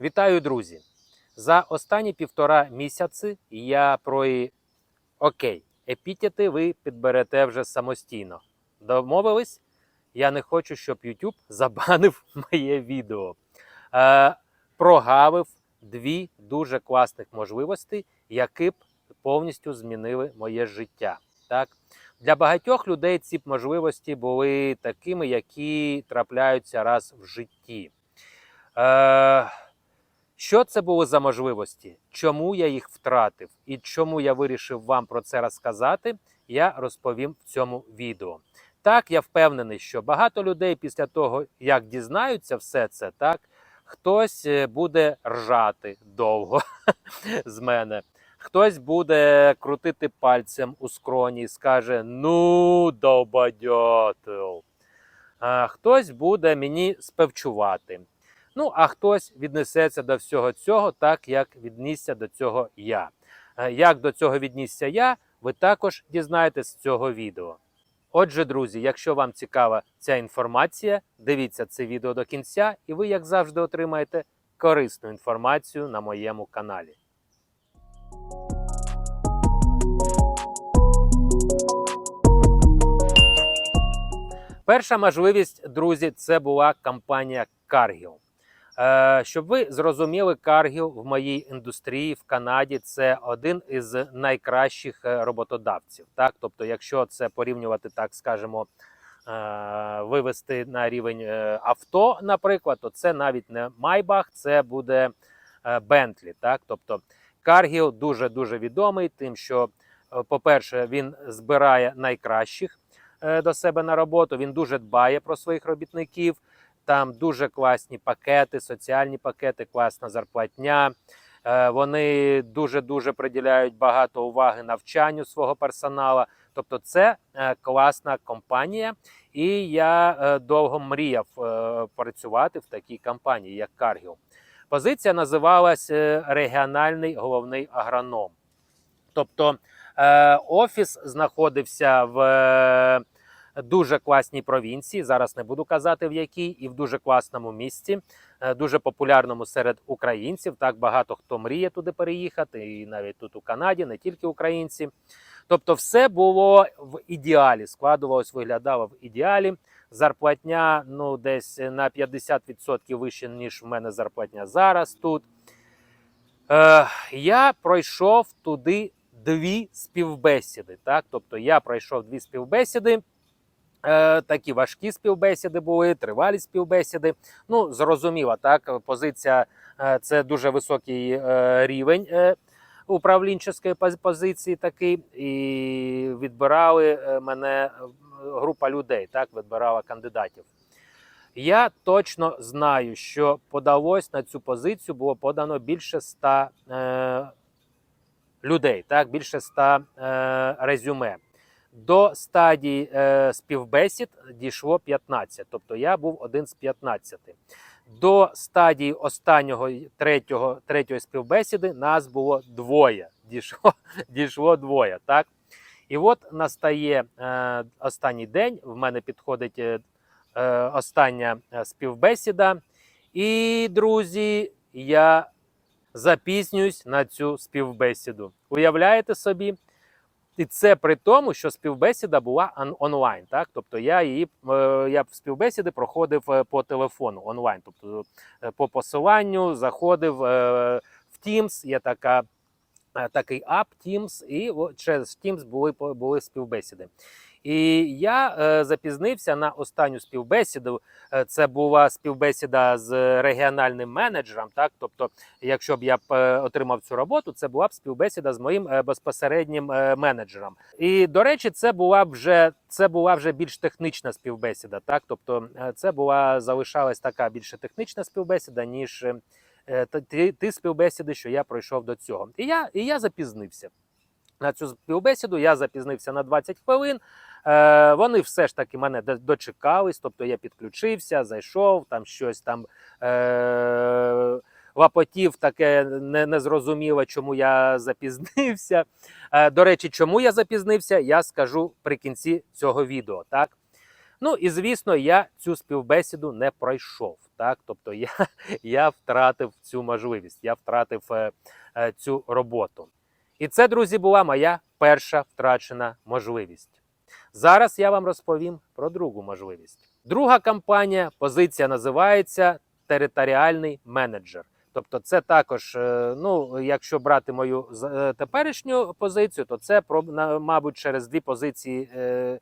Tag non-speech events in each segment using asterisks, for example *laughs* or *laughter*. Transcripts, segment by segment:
Вітаю, друзі! За останні півтора місяці я про окей, епітети ви підберете вже самостійно. Домовились? Я не хочу, щоб YouTube забанив *laughs* моє відео. Е, прогавив дві дуже класних можливості, які б повністю змінили моє життя. Так? Для багатьох людей ці можливості були такими, які трапляються раз в житті. Е, що це були за можливості? Чому я їх втратив і чому я вирішив вам про це розказати, я розповім в цьому відео. Так, я впевнений, що багато людей після того, як дізнаються все це, так, хтось е, буде ржати довго *laughs* з мене. Хтось буде крутити пальцем у скроні і скаже: Ну, довбадьотел. Хтось буде мені спевчувати. Ну, а хтось віднесеться до всього цього, так як віднісся до цього я. Е, Як до цього віднісся я, ви також дізнаєтесь з цього відео. Отже, друзі, якщо вам цікава ця інформація, дивіться це відео до кінця, і ви, як завжди, отримаєте корисну інформацію на моєму каналі. Перша можливість, друзі, це була компанія Cargill. Е, Щоб ви зрозуміли, Cargill в моїй індустрії в Канаді це один із найкращих е, роботодавців. Так, тобто, якщо це порівнювати, так скажемо, е, вивести на рівень авто, наприклад, то це навіть не Maybach, це буде Bentley. Так, тобто Cargill дуже дуже відомий, тим, що, по-перше, він збирає найкращих до себе на роботу. Він дуже дбає про своїх робітників. Там дуже класні пакети, соціальні пакети, класна зарплатня. Е, Вони дуже дуже приділяють багато уваги навчанню свого персоналу. Тобто, це е, класна компанія, і я е, довго мріяв працювати в такій компанії, як Cargill. Позиція називалась регіональний головний агроном. Тобто офіс знаходився в дуже класній провінції. Зараз не буду казати в якій, і в дуже класному місці, е, дуже популярному серед українців. Так багато хто мріє туди переїхати, і навіть тут у Канаді, не тільки українці. Тобто, все було в ідеалі, складувалось, виглядало в ідеалі. Зарплатня ну десь на 50% вище, ніж в мене зарплатня зараз тут. Е, я пройшов туди дві співбесіди. Так? Тобто я пройшов дві співбесіди. Е, такі важкі співбесіди були, тривалі співбесіди. Ну, зрозуміло, так. Позиція е, це дуже високий е, рівень управлінчої позиції такий. І відбирали мене група людей, так, відбирала кандидатів. Я точно знаю, що подалось на цю позицію, було подано більше ста людей, так, більше ста резюме. До стадії е, співбесід дійшло 15, тобто я був один з 15. До стадії останнього третього, третьої співбесіди нас було двоє. Дійшло, *laughs* дійшло двоє. Так? І от настає е, останній день. В мене підходить е, е, остання е, співбесіда. І, друзі, я запізнююсь на цю співбесіду. Уявляєте собі? І це при тому, що співбесіда була онлайн. Так? Тобто я її е, я співбесіди проходив е, по телефону онлайн. Тобто е, по посиланню заходив в Teams, є така. Такий ап Teams, і через Teams були були співбесіди. І я е, запізнився на останню співбесіду. Е, Це була співбесіда з регіональним менеджером. Так, тобто, якщо б я б е, отримав цю роботу, це була б співбесіда з моїм е, безпосереднім менеджером. І до речі, це була вже це була вже більш технічна співбесіда. Так, тобто, це була залишалась така більше технічна співбесіда, ніж ті, ті співбесіди, що я пройшов до цього. І я, і я запізнився. На цю співбесіду я запізнився на 20 хвилин. Е, вони все ж таки мене дочекались, тобто я підключився, зайшов, там щось там е, лапотів таке не, незрозуміло, чому я запізнився. Е, до речі, чому я запізнився, я скажу при кінці цього відео. Так? Ну і звісно, я цю співбесіду не пройшов. Так, тобто я, *laughs* я втратив цю можливість, я втратив е, е, цю роботу. І це, друзі, була моя перша втрачена можливість. Зараз я вам розповім про другу можливість. Друга кампанія, позиція називається територіальний менеджер. Тобто, це також, е, ну якщо брати мою е, теперішню позицію, то це мабуть через дві позиції е,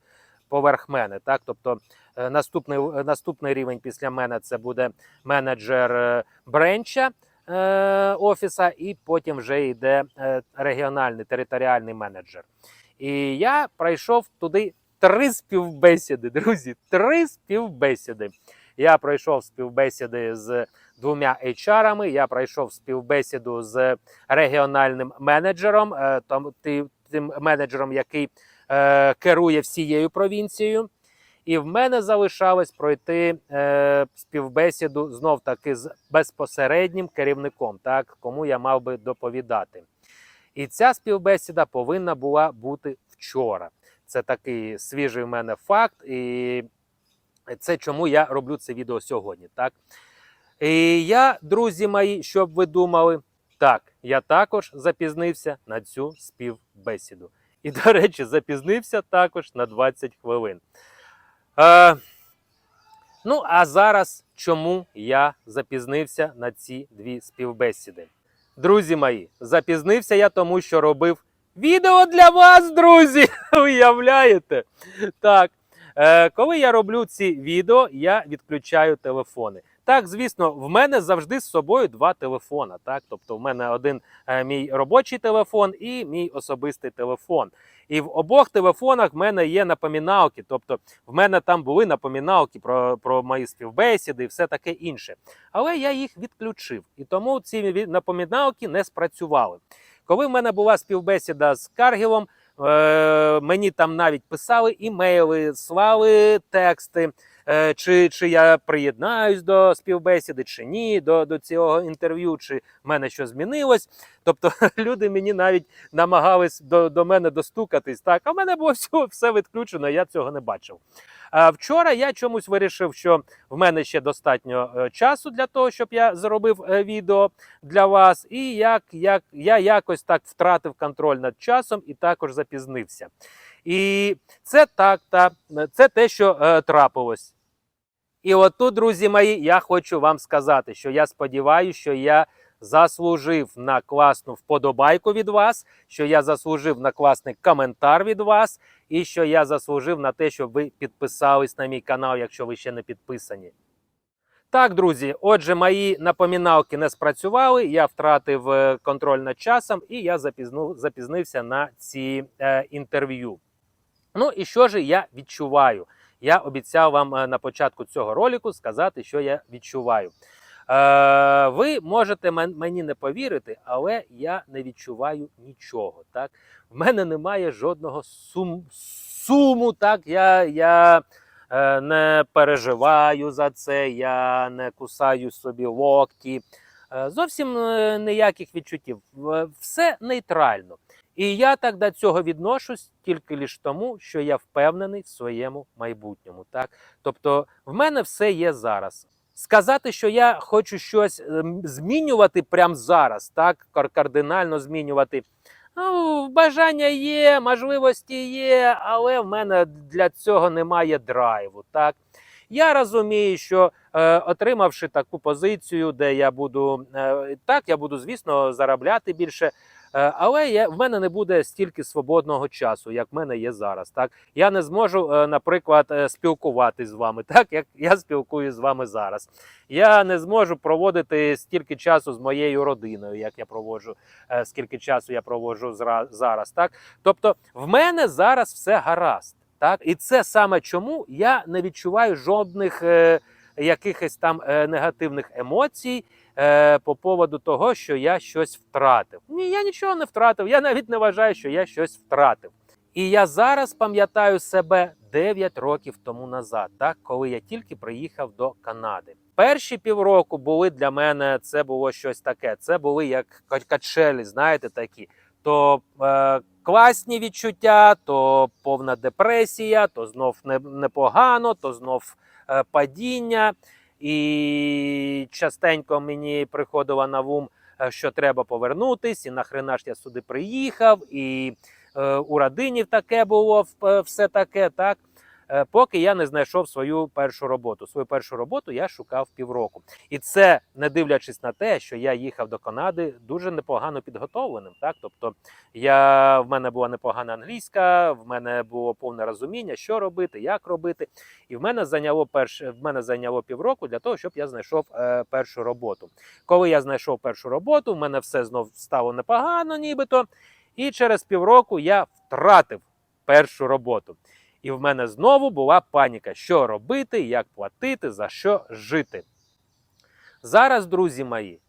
поверх мене. Так, тобто наступний наступний рівень після мене це буде менеджер бренча офіса, і потім вже йде регіональний територіальний менеджер. І я пройшов туди три співбесіди, друзі. Три співбесіди. Я пройшов співбесіди з двома HR-ами, я пройшов співбесіду з регіональним менеджером, е, тим менеджером, який е, керує всією провінцією. І в мене залишалось пройти е, співбесіду знов таки з безпосереднім керівником, так, кому я мав би доповідати. І ця співбесіда повинна була бути вчора. Це такий свіжий в мене факт, і це чому я роблю це відео сьогодні. Так? І я, друзі мої, щоб ви думали, так, я також запізнився на цю співбесіду. І, до речі, запізнився також на 20 хвилин. Е, ну, а зараз чому я запізнився на ці дві співбесіди? Друзі мої, запізнився я тому, що робив відео для вас, друзі. *laughs* Уявляєте? Так. Е, коли я роблю ці відео, я відключаю телефони. Так, звісно, в мене завжди з собою два телефона. Так, тобто, в мене один е, мій робочий телефон і мій особистий телефон. І в обох телефонах в мене є напоміналки. Тобто, в мене там були напоміналки про, про мої співбесіди і все таке інше. Але я їх відключив, і тому ці напоміналки не спрацювали. Коли в мене була співбесіда з Каргілом, е, мені там навіть писали імейли, слали тексти. Е, Чи, чи я приєднаюсь до співбесіди, чи ні, до, до цього інтерв'ю, чи в мене що змінилось. Тобто *laughs* люди мені навіть намагались до, до мене достукатись. Так, а в мене було все, все відключено, я цього не бачив. А вчора я чомусь вирішив, що в мене ще достатньо е, часу для того, щоб я зробив е, відео для вас. І як, як я якось так втратив контроль над часом і також запізнився. І це так, та це те, що е, трапилось. І от тут, друзі мої, я хочу вам сказати, що я сподіваюся, що я заслужив на класну вподобайку від вас, що я заслужив на класний коментар від вас, і що я заслужив на те, щоб ви підписались на мій канал, якщо ви ще не підписані. Так, друзі, отже, мої напоміналки не спрацювали, я втратив е, контроль над часом і я запізну, запізнився на ці е, інтерв'ю. Ну і що ж я відчуваю? Я обіцяв вам е, на початку цього ролику сказати, що я відчуваю. Е, ви можете мені не повірити, але я не відчуваю нічого. Так? В мене немає жодного сум, суму. Так? Я, я е, не переживаю за це, я не кусаю собі локті. Е, зовсім е, ніяких відчуттів. Все нейтрально. І я так до цього відношусь тільки лише тому, що я впевнений в своєму майбутньому. Так? Тобто, в мене все є зараз. Сказати, що я хочу щось ем, змінювати прямо зараз, так кардинально змінювати. Ну, бажання є, можливості є, але в мене для цього немає драйву. Так я розумію, що е, отримавши таку позицію, де я буду е, так, я буду, звісно, заробляти більше. Е, Але я, в мене не буде стільки свободного часу, як в мене є зараз. Так я не зможу, е, наприклад, е, спілкуватись з вами, *laughs* так як я спілкуюсь з вами зараз. Я не зможу проводити стільки часу з моєю родиною, як я проводжу, скільки часу я проводжу зараз. Так, тобто, в мене зараз все гаразд. Так, і це саме чому я не відчуваю жодних якихось там е, негативних емоцій е, по поводу того, що я щось втратив. Ні, я нічого не втратив. Я навіть не вважаю, що я щось втратив. І я зараз пам'ятаю себе 9 років тому назад, так, коли я тільки приїхав до Канади. Перші півроку були для мене це було щось таке. Це були як качелі, знаєте, такі. То е, класні відчуття, то повна депресія, то знов не- непогано, то знов е, падіння. І частенько мені приходило на ум, е, що треба повернутись, і нахрена ж я сюди приїхав, і е, у родині таке було е, все таке, так. Е, Поки я не знайшов свою першу роботу. Свою першу роботу я шукав півроку. І це не дивлячись на те, що я їхав до Канади дуже непогано підготовленим. Так, тобто я в мене була непогана англійська, в мене було повне розуміння, що робити, як робити. І в мене зайняло перше, в мене зайняло півроку для того, щоб я знайшов е, першу роботу. Коли я знайшов першу роботу, в мене все знов стало непогано, нібито. І через півроку я втратив першу роботу. І в мене знову була паніка, що робити, як платити, за що жити. Зараз, друзі мої,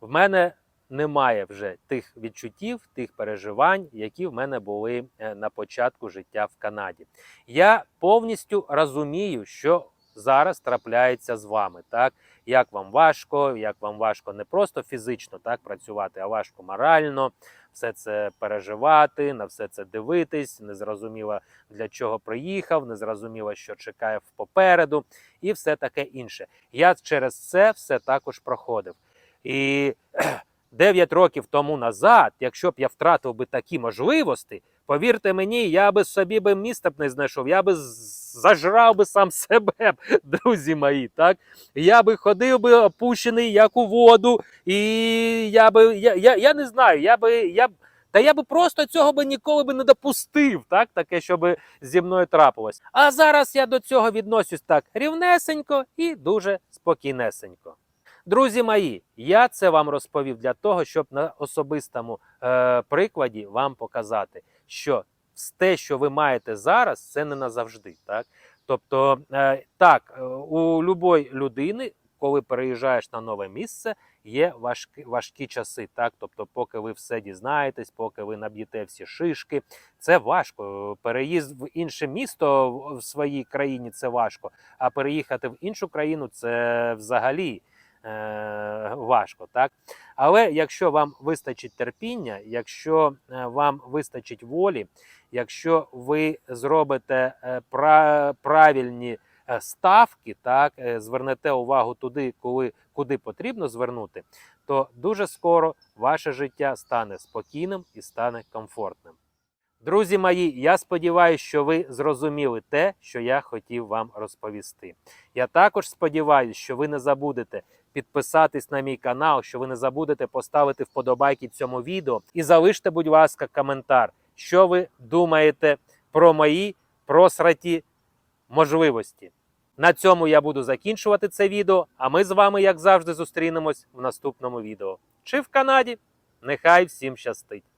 в мене немає вже тих відчуттів, тих переживань, які в мене були е, на початку життя в Канаді. Я повністю розумію, що зараз трапляється з вами. Так? Як вам важко, як вам важко не просто фізично так працювати, а важко морально, все це переживати, на все це дивитись, незрозуміло для чого приїхав, незрозуміло, що чекає попереду, і все таке інше. Я через це все також проходив. І *clears throat* 9 років тому назад, якщо б я втратив би такі можливості, повірте мені, я би собі би міста б не знайшов, я би зажрав би сам *laughs* себе, друзі мої. Так? Я би ходив би опущений, як у воду, і я би, я, я, я не знаю, я би, я б, та я би просто цього би ніколи би не допустив, так? таке, щоб зі мною трапилось. А зараз я до цього відносюсь так рівнесенько і дуже спокійнесенько. Друзі мої, я це вам розповів для того, щоб на особистому е, прикладі вам показати, що те, що ви маєте зараз, це не назавжди. Так? Тобто, е, так, е, у любої людини, коли переїжджаєш на нове місце, є важкі, важкі часи. Так? Тобто, поки ви все дізнаєтесь, поки ви наб'єте всі шишки, це важко. Переїзд в інше місто в- своїй країні це важко, а переїхати в іншу країну це взагалі важко. Так? Але якщо вам вистачить терпіння, якщо е, вам вистачить волі, якщо ви зробите е, правильні е, ставки, так, е, звернете увагу туди, коли, куди потрібно звернути, то дуже скоро ваше життя стане спокійним і стане комфортним. Друзі мої, я сподіваюся, що ви зрозуміли те, що я хотів вам розповісти. Я також сподіваюся, що ви не забудете підписатись на мій канал, що ви не забудете поставити вподобайки цьому відео і залиште, будь ласка, коментар, що ви думаєте про мої просраті можливості. На цьому я буду закінчувати це відео, а ми з вами, як завжди, зустрінемось в наступному відео. Чи в Канаді? Нехай всім щастить!